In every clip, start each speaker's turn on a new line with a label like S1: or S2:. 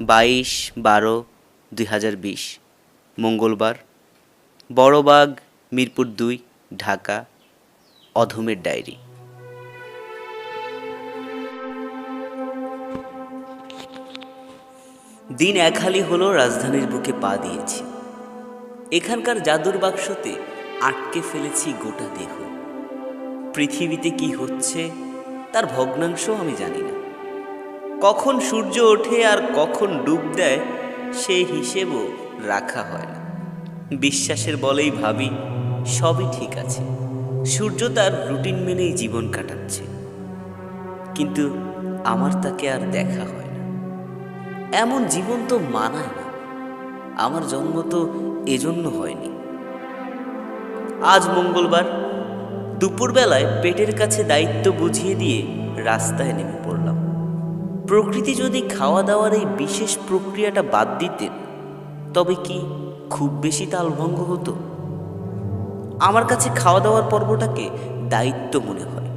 S1: বাইশ বারো দুই হাজার বিশ, মঙ্গলবার, বড়বাগ, মিরপুর দুই, ঢাকা, অধমের ডায়েরি। দিন এক হালি হলো রাজধানীর বুকে পা দিয়েছি। এখানকার জাদুর বাক্সতে আটকে ফেলেছি গোটা দেহ। পৃথিবীতে কি হচ্ছে, তার ভগ্নাংশ আমি জানি না। কখন সূর্য ওঠে আর কখন ডুব দেয়, সে হিসেবও রাখা হয় না। বিশ্বাসের বলেই ভাবি, সবই ঠিক আছে। সূর্য তার রুটিন মেনেই জীবন কাটাচ্ছে। কিন্তু আমার তাকে আর দেখা হয় না। এমন জীবন তো মানায় না। আমার জন্ম তো এজন্য হয়নি। আজ মঙ্গলবার, দুপুরবেলায় পেটের কাছে দায়িত্ব বুঝিয়ে দিয়ে রাস্তায় নেমে প্রকৃতি যদি খাওয়া দাওয়ার এই বিশেষ প্রক্রিয়াটা বাদ দিতেন, তবে কি খুব বেশি তালভঙ্গ হতো? আমার কাছে খাওয়া দাওয়ার পর্বটাকে দায়িত্ব মনে হয়,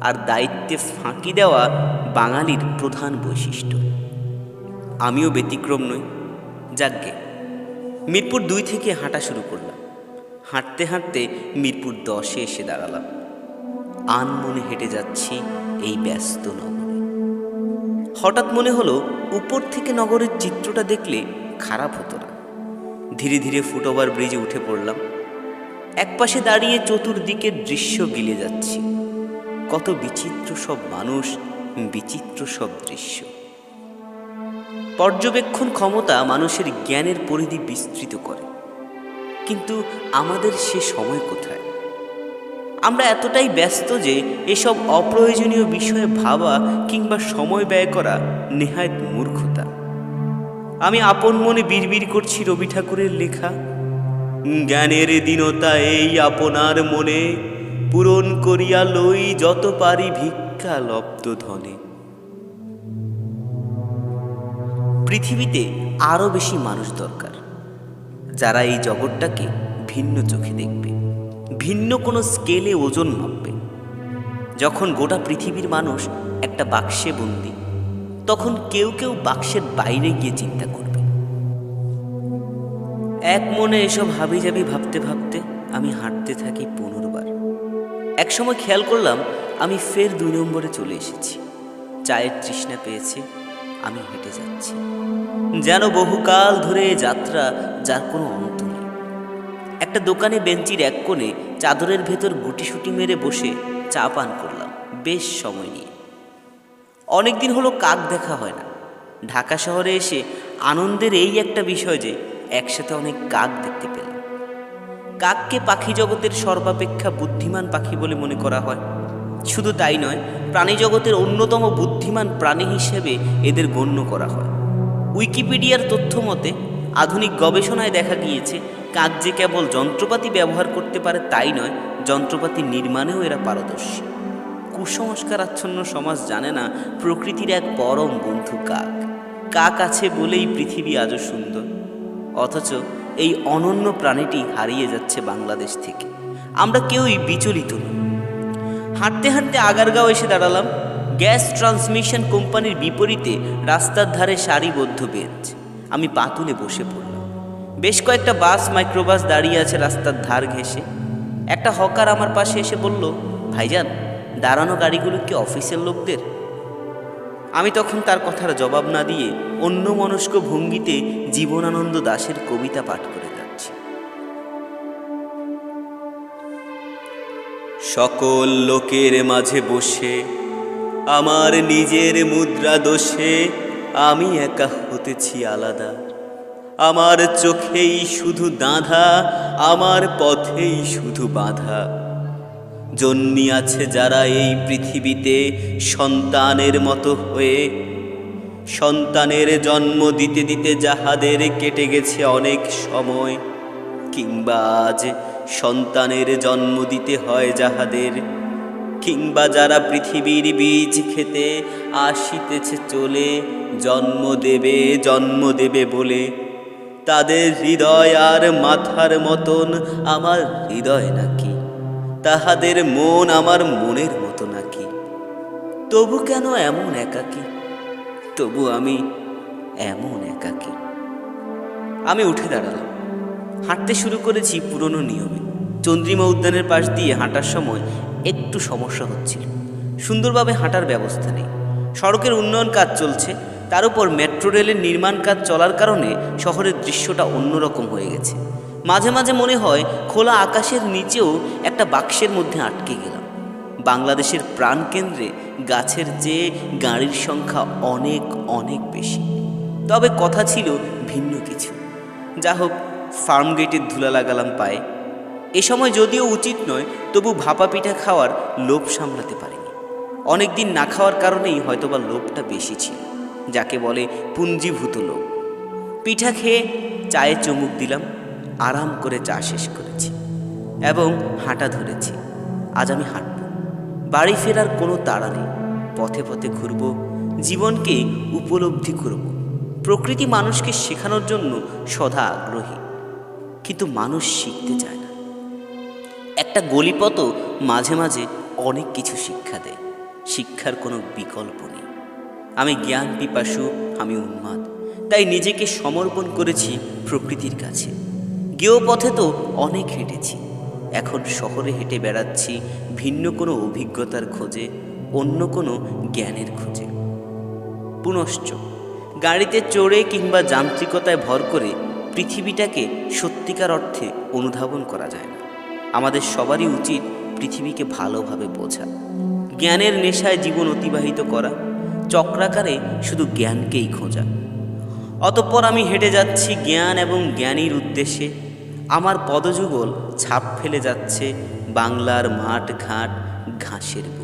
S1: আর দায়িত্বে ফাঁকি দেওয়া বাঙালির প্রধান বৈশিষ্ট্য। আমিও ব্যতিক্রম নই। যাকগে, মিরপুর দুই থেকে হাঁটা শুরু করলাম। হাঁটতে হাঁটতে মিরপুর দশে এসে দাঁড়ালাম। আন মনে হেঁটে যাচ্ছি এই ব্যস্ত নগরে। হঠাৎ মনে হলো, উপর থেকে নগরের চিত্রটা দেখলে খারাপ হতো না। ধীরে ধীরে ফুটওভার ব্রিজে উঠে পড়লাম। একপাশে দাঁড়িয়ে চতুর্দিকের দৃশ্য গিলে যাচ্ছি। কত বিচিত্র সব মানুষ, বিচিত্র সব দৃশ্য। পর্যবেক্ষণ ক্ষমতা মানুষের জ্ঞানের পরিধি বিস্তৃত করে। কিন্তু আমাদের সে সময় কোথায়? আমরা এতটাই ব্যস্ত যে এসব অপ্রয়োজনীয় বিষয়ে ভাবা কিংবা সময় ব্যয় করা নেহায়ত মূর্খতা। আমি আপন মনে বিড়বিড় করছি রবি ঠাকুরের লেখা। জ্ঞানের দীনতা এই আপনার মনে, পূরণ করিয়া লই যত পারি ভিক্ষা লব্ধ ধনে। পৃথিবীতে আরও বেশি মানুষ দরকার, যারা এই জগৎটাকে ভিন্ন চোখে দেখবে। ভিন্ন কোনো স্কেলে ওজন মাপবে। যখন গোটা পৃথিবীর মানুষ একটা বাক্সে বন্দি, তখন কেউ কেউ বাক্সের বাইরে গিয়ে চিন্তা করবে। এক মনে এসব হাবিজাবি ভাবতে ভাবতে আমি হাঁটতে থাকি পুনর্বার একসময় খেয়াল করলাম আমি ফের দুই নম্বরে চলে এসেছি। চায়ের তৃষ্ণা পেয়েছে, আমি হেঁটে যাচ্ছি। যেন বহুকাল ধরে যাত্রা যার কোনো অন্ত একটা দোকানে বেঞ্চির এক কোণে চাদরের ভেতর গুটি গুটিসুটি মেরে বসে চা পান করলাম, বেশ সময় নিয়ে। অনেকদিন হলো কাক দেখা হয় না। ঢাকা শহরে এসে আনন্দের এই একটা বিষয় যে একসাথে অনেক কাক দেখতে পেলাম। কাককে পাখি জগতের সর্বাপেক্ষা বুদ্ধিমান পাখি বলে মনে করা হয়। শুধু তাই নয়, প্রাণী জগতের অন্যতম বুদ্ধিমান প্রাণী হিসেবে এদের গণ্য করা হয়। উইকিপিডিয়ার তথ্য মতে, আধুনিক গবেষণায় দেখা গিয়েছে কাক যে কেবল যন্ত্রপাতি ব্যবহার করতে পারে তাই নয়, যন্ত্রপাতি নির্মাণেও এরা পারদর্শী। কুসংস্কার আচ্ছন্ন সমাজ জানে না প্রকৃতির এক পরম বন্ধু কাক। কাক আছে বলেই পৃথিবী আজও সুন্দর। অথচ এই অনন্য প্রাণীটি হারিয়ে যাচ্ছে বাংলাদেশ থেকে। আমরা কেউই বিচলিত নই। হাঁটতে হাঁটতে আগারগাঁও এসে দাঁড়ালাম। গ্যাস ট্রান্সমিশন কোম্পানির বিপরীতে রাস্তার ধারে সারিবদ্ধ বেঞ্চ। আমি পা তুলে বসে পড়লাম বেশ কয়েকটা বাস, মাইক্রোবাস দাঁড়িয়ে আছে রাস্তার ধার ঘেঁষে। একটা হকার আমার পাশে এসে বলল, ভাইজান, দাঁড়ানো গাড়িগুলো কি অফিসের লোকদের? আমি তখন তার কথার জবাব না দিয়ে অন্য মনস্ক ভঙ্গিতে জীবনানন্দ দাশের কবিতা পাঠ করে যাচ্ছি। সকল লোকের মাঝে বসে, আমার নিজের মুদ্রা দোষে, আমি একা হতেছি আলাদা। আমার চোখেই শুধু দাঁধা, আমার পথেই শুধু বাধা। জন্মিয়াছে যারা এই পৃথিবীতে সন্তানের মতো হয়ে, সন্তানের জন্ম দিতে দিতে যাহাদের কেটে গেছে অনেক সময়, কিংবা আজ সন্তানের জন্ম দিতে হয় যাহাদের কিংবা যারা পৃথিবীর বীজ খেতে আসিতেছে চলে, জন্ম দেবে জন্ম দেবে বলে। তাদের হৃদয় আর মাথার মতন আমার হৃদয় নাকি? তাহাদের মন আমার মনের মতো নাকি? তবু কেন এমন একাকী? তবু আমি এমন একাকী। আমি উঠে দাঁড়ালাম। হাঁটতে শুরু করেছি পুরনো নিয়মে। চন্দ্রিমা উদ্যানের পাশ দিয়ে হাঁটার সময় একটু সমস্যা হচ্ছিল। সুন্দরভাবে হাঁটার ব্যবস্থা নেই। সড়কের উন্নয়ন কাজ চলছে। তার উপর মেট্রো রেলের নির্মাণ কাজ চলার কারণে শহরের দৃশ্যটা অন্যরকম হয়ে গেছে। মাঝে মাঝে মনে হয় খোলা আকাশের নিচেও একটা বাক্সের মধ্যে আটকে গেলাম। বাংলাদেশের প্রাণকেন্দ্রে গাছের চেয়ে গাড়ির সংখ্যা অনেক অনেক বেশি। তবে কথা ছিল ভিন্ন কিছু। যা হোক, ফার্ম গেটের ধুলা লাগালাম পায়ে। এ সময় যদিও উচিত নয়, তবু ভাপা পিঠা খাওয়ার লোভ সামলাতে পারিনি। অনেক দিন না খাওয়ার কারণেই হয়তোবা লোভটা বেশি ছিল। যাকে বলে পুঞ্জীভূত লোভ পিঠা খেয়ে চায়ে চুমুক দিলাম, আরাম করে চা শেষ করেছি এবং হাঁটা ধরেছি। আজ আমি হাঁটব। বাড়ি ফেরার কোনো তাড়া নেই। পথে পথে ঘুরব, জীবনকে উপলব্ধি করব। প্রকৃতি মানুষকে শেখানোর জন্য সদা আগ্রহী। কিন্তু মানুষ শিখতে চায় না। একটা গলিপথও মাঝে মাঝে অনেক কিছু শিক্ষা দেয়। শিক্ষার কোনো বিকল্প নেই। আমি জ্ঞান পিপাসু, আমি উন্মাদ। তাই নিজেকে সমর্পণ করেছি প্রকৃতির কাছে। গেও পথে তো অনেক হেঁটেছি। এখন শহরে হেঁটে বেড়াচ্ছি ভিন্ন কোনো অভিজ্ঞতার খোঁজে, অন্য কোনো জ্ঞানের খোঁজে। পুনশ্চ গাড়িতে চড়ে কিংবা যান্ত্রিকতায় ভর করে পৃথিবীটাকে সত্যিকার অর্থে অনুধাবন করা যায় না। আমাদের সবারই উচিত পৃথিবীকে ভালোভাবে বোঝা। জ্ঞানের নেশায় জীবন অতিবাহিত করা চক্রাকারে শুধু জ্ঞানকেই খোঁজা। অতঃপর আমি হেঁটে যাচ্ছি জ্ঞান এবং জ্ঞানীর উদ্দেশ্যে। আমার পদযুগল ছাপ ফেলে যাচ্ছে বাংলার মাঠ ঘাট ঘাসের বুকে।